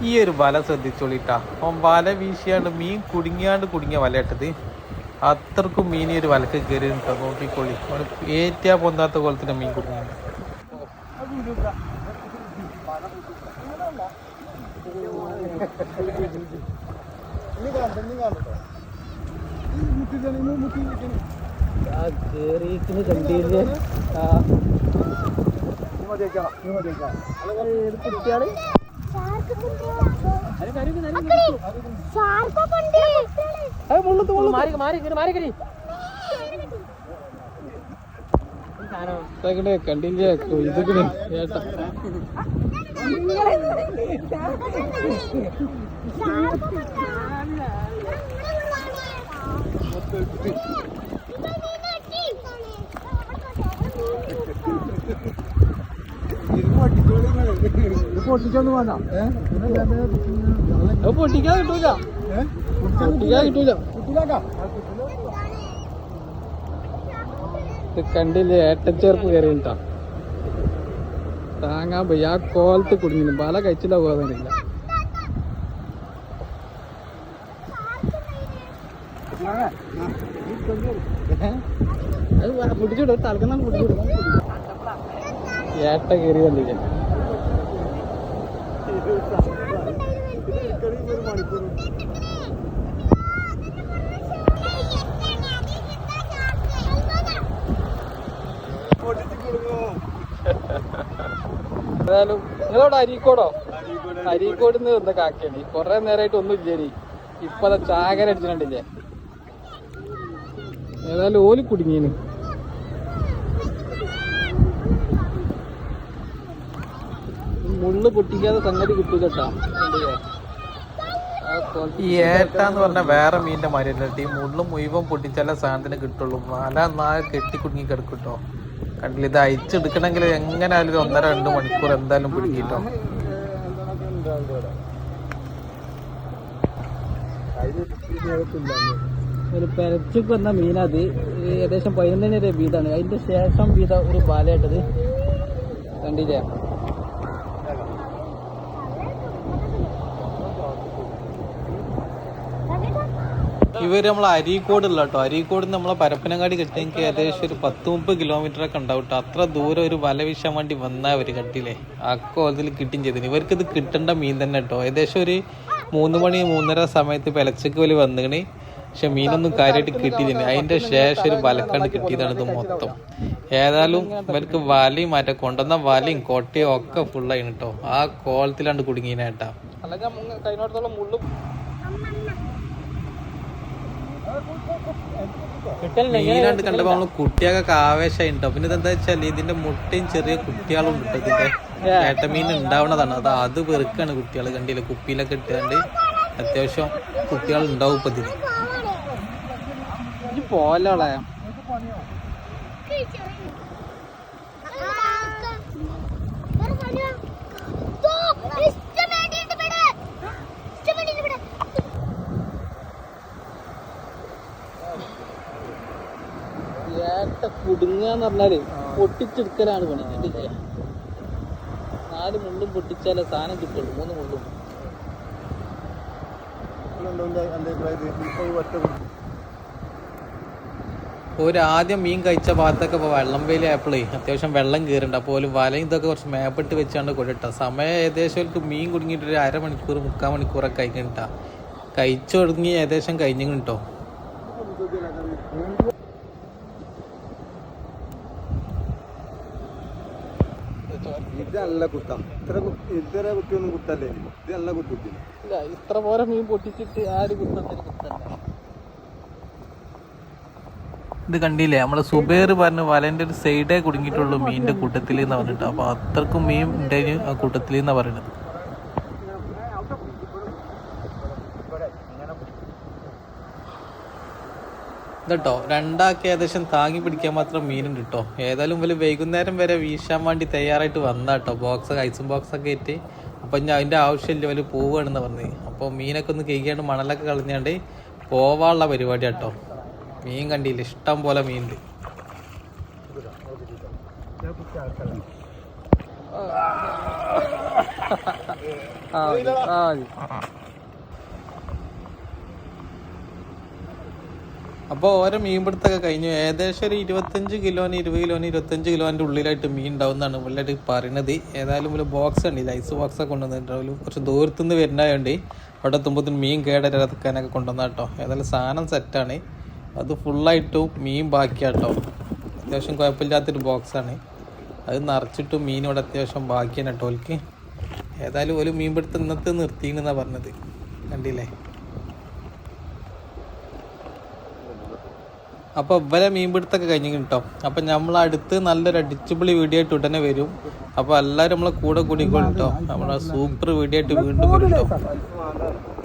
ഈ ഒരു വല ശ്രദ്ധിച്ചോളിട്ടാ. അവൻ വല വീശിയാണ്ട് മീൻ കുടുങ്ങിയാണ്ട് കുടുങ്ങിയ വല ഇട്ടത് അത്രക്കും മീൻ ഈ ഒരു വലക്ക് കയറി കേട്ടോ നോക്കിക്കോളി ഏറ്റാ പൊന്താത്ത കോലത്തിന് മീൻ കുടുങ്ങി കേറിയിട്ട് കണ്ടില്ലേ കുട്ടിയാൾ മാറി ഇങ്ങട് മാറി കരി കണ്ടില്ലേ? ഇതൊക്കെ ഏട്ടാ പൊട്ടിച്ചൊന്നും വേണ്ട. അത് പൊട്ടിക്കാൻ കിട്ടൂല. പൊട്ടിക്കാൻ കിട്ടൂല. ഇത് കണ്ടില്ലേ? ഏട്ടച്ചേർപ്പ് കയറി കേട്ടാ താങ്ങാൻ പോയി. ആ കോലത്ത് കുടുങ്ങി പല കഴിച്ചില്ല പോകാനില്ല അത് പൊട്ടിച്ചിടും തലക്കുന്ന പിടിച്ചിടും ഏട്ട കയറി കണ്ടില്ലേ ഏതായാലും നിങ്ങളോട് അരീക്കോടോ? അരീക്കോട് നിന്ന് എന്താ കാക്കയാണ്? കൊറേ നേരമായിട്ട് ഒന്നും ഇല്ലേടി. ഇപ്പൊ അതാ ചാകര അടിച്ചിട്ടുണ്ടില്ലേ? ഏതായാലും ഓൽ കുടുങ്ങിന്. മുള്ളു പൊട്ടിക്കാതെ സംഗതി കിട്ടൂലട്ടാ. ഈ ഏട്ടാന്ന് പറഞ്ഞ വേറെ മീനിന്റെ മാതിരിയല്ല ഈ മുള്ളും മുഴുവൻ പൊട്ടിച്ചാലേ സാധനത്തിന് കിട്ടുള്ളൂ. വല നാളെ കെട്ടി കുടുങ്ങി കിടക്കും ട്ടോ കണ്ടില്ല? ഇത് അയച്ചെടുക്കണമെങ്കിൽ എങ്ങനെയാലും ഒരു ഒന്നര രണ്ട് മണിക്കൂർ എന്തായാലും പിടിക്കിട്ടോ. ഒരു പെരച്ചക്ക് വന്ന മീനത് ഏകദേശം പതിനൊന്നിന് വരെ വീതാണ് അതിന്റെ ശേഷം വീത ഒരു പാലയിട്ടത് കണ്ടില്ലേ? ഇവർ നമ്മൾ അരീക്കോട് ഉള്ള കേട്ടോ അരീക്കോട് നമ്മളെ പരപ്പനങ്ങാടി കിട്ടിയെങ്കിൽ ഏകദേശം ഒരു പത്ത് മുപ്പത് കിലോമീറ്റർ ഒക്കെ ഉണ്ടാവും കേട്ടോ അത്ര ദൂരം ഒരു വല വീശാൻ വേണ്ടി വന്നാ അവർ കട്ടില്ലേ അക്കോലത്തിൽ കിട്ടും ചെയ്തിന് ഇവർക്ക് ഇത് കിട്ടേണ്ട മീൻ തന്നെ കേട്ടോ ഏകദേശം ഒരു മൂന്ന് മണി മൂന്നര സമയത്ത് പെലച്ചക്ക് വലി വന്നിക്കണ്. പക്ഷെ മീനൊന്നും കാര്യമായിട്ട് കിട്ടിയില്ല. അതിന്റെ ശേഷം ഒരു വലക്കാണ്ട് കിട്ടിയതാണ് ഇത് മൊത്തം. ഏതായാലും ഇവർക്ക് വലയും മറ്റേ കൊണ്ടുവന്ന വലയും കോട്ടയും ഒക്കെ ഫുള്ളായിട്ടോ ആ കഴിഞ്ഞോടത്തോളം മുള്ളും മീനാണ്ട് കണ്ടപ്പോ നമ്മൾ കുട്ടിയൊക്കെ ആവേശമായി പിന്നെ ഇതെന്താ വെച്ചാൽ ഇതിന്റെ മുട്ടയും ചെറിയ കുട്ടികളും ഉണ്ട് ഇതിന്റെ. ഏട്ടമീൻ ഉണ്ടാവണതാണ് അത് അത് വെറുക്കാണ് കുട്ടികൾ കണ്ടില്ല കുപ്പിയിലൊക്കെ ഇട്ടുകൊണ്ട് അത്യാവശ്യം കുട്ടികൾ ഉണ്ടാവും ഇപ്പൊ ഇതിന് പോലോളെ ഏട്ട കുടുങ്ങാന്ന് പറഞ്ഞാൽ പൊട്ടിച്ചെടുക്കലാണ് പണി. കണ്ടില്ലേ? നാല് മുള്ളും പൊട്ടിച്ചാലേ സാധനം കിട്ടുള്ളൂ. മൂന്ന് മുള്ളും ഒരു ആദ്യം മീൻ കഴിച്ച ഭാഗത്തൊക്കെ ഇപ്പോൾ വെള്ളം വേലി ആയപ്പോഴേ അത്യാവശ്യം വെള്ളം കയറുന്നുണ്ട് അപ്പോൾ ഒരു വലയും ഇതൊക്കെ കുറച്ച് മേപ്പിട്ട് വെച്ചാണ്ട് കൊണ്ടിട്ട. സമയം ഏകദേശം ഒരു മീൻ കുടുങ്ങിയിട്ട് ഒരു അരമണിക്കൂർ മുക്കാൽ മണിക്കൂറൊക്കെ കഴിക്കണിട്ടാ കഴിച്ചു തുടങ്ങി ഏകദേശം കഴിഞ്ഞു കേട്ടോ ഇത് നല്ല കുത്ത. ഇത്ര ഇത്ര കുത്തിയൊന്നും കുത്തല്ലേ? ഇത് നല്ല ഇല്ല ഇത്ര പോലെ മീൻ പൊട്ടിച്ചിട്ട് ആര് കുത്തുന്നൊരു കുത്തല്ല? ഇത് കണ്ടില്ലേ? നമ്മളെ സുബേർ പറഞ്ഞ വലന്റെ ഒരു സൈഡേ കുടുങ്ങിയിട്ടുള്ളൂ മീനിന്റെ കൂട്ടത്തിൽ എന്ന് പറഞ്ഞിട്ട്. അപ്പൊ അത്രക്കും മീൻ ഉണ്ടായിരുന്നു ആ കൂട്ടത്തിൽ എന്നാണ് പറയണത്? ഇതട്ടോ രണ്ടാക്ക് ഏകദേശം താങ്ങി പിടിക്കാൻ മാത്രം മീനുണ്ട് കേട്ടോ ഏതായാലും വലിയ വൈകുന്നേരം വരെ വീശാൻ വേണ്ടി തയ്യാറായിട്ട് വന്നാട്ടോ ബോക്സ് ഐസും ബോക്സ് ഒക്കെ ഏറ്റി അപ്പൊ ഞാൻ അതിന്റെ ആവശ്യമില്ല വലിയ പോവുകയാണെന്ന് പറഞ്ഞത് അപ്പോൾ മീനൊക്കെ ഒന്ന് കഴിക്കാണ്ട് മണലൊക്കെ കളഞ്ഞാണ്ട് പോവാനുള്ള പരിപാടി കേട്ടോ മീൻ കണ്ടില്ല ഇഷ്ടം പോലെ മീനുണ്ട് ആ ആ അപ്പോൾ ഓരോ മീൻപിടുത്തൊക്കെ കഴിഞ്ഞു. ഏകദേശം ഒരു ഇരുപത്തഞ്ച് കിലോന് ഇരുപത് കിലോന് ഇരുപത്തഞ്ച് കിലോന്റെ ഉള്ളിലായിട്ട് മീൻ ഉണ്ടാവുന്നതാണ് പുള്ളിയായിട്ട് പറയണത്. ഏതായാലും ഒരു ബോക്സ് ഉണ്ട് ഐസ് ബോക്സ് ഒക്കെ കൊണ്ടുവന്നിട്ടുണ്ടാവും കുറച്ച് ദൂരത്തു നിന്ന് വരുന്നതുകൊണ്ട് അവിടെ എത്തുമ്പോഴത്തേന് മീൻ കേടരക്കാനൊക്കെ കൊണ്ടുവന്ന കേട്ടോ ഏതായാലും സാധനം സെറ്റാണ് അത് ഫുള്ളായിട്ടും മീൻ ബാക്കിയാട്ടോ. അത്യാവശ്യം കുഴപ്പമില്ലാത്തൊരു ബോക്സാണ് അത് നിറച്ചിട്ട് മീൻ ഇവിടെ അത്യാവശ്യം ബാക്കിയാണ് കേട്ടോ ഓൽക്ക്. ഏതായാലും ഒരു മീൻ പിടുത്തം ഇന്നത്തെ നിർത്തിയെന്നാണ് പറഞ്ഞത്. കണ്ടില്ലേ? അപ്പോൾ ഇവരെ മീൻപിടുത്തൊക്കെ കഴിഞ്ഞു കേട്ടോ. അപ്പോൾ നമ്മൾ അടുത്ത് നല്ലൊരു അടിച്ചുപൊളി വീഡിയോ ആയിട്ട് ഉടനെ വരും. അപ്പോൾ എല്ലാവരും നമ്മളെ കൂടെ കൂടിക്കോട്ടോ കേട്ടോ നമ്മളെ സൂപ്പർ വീഡിയോ ആയിട്ട് വീണ്ടും വരും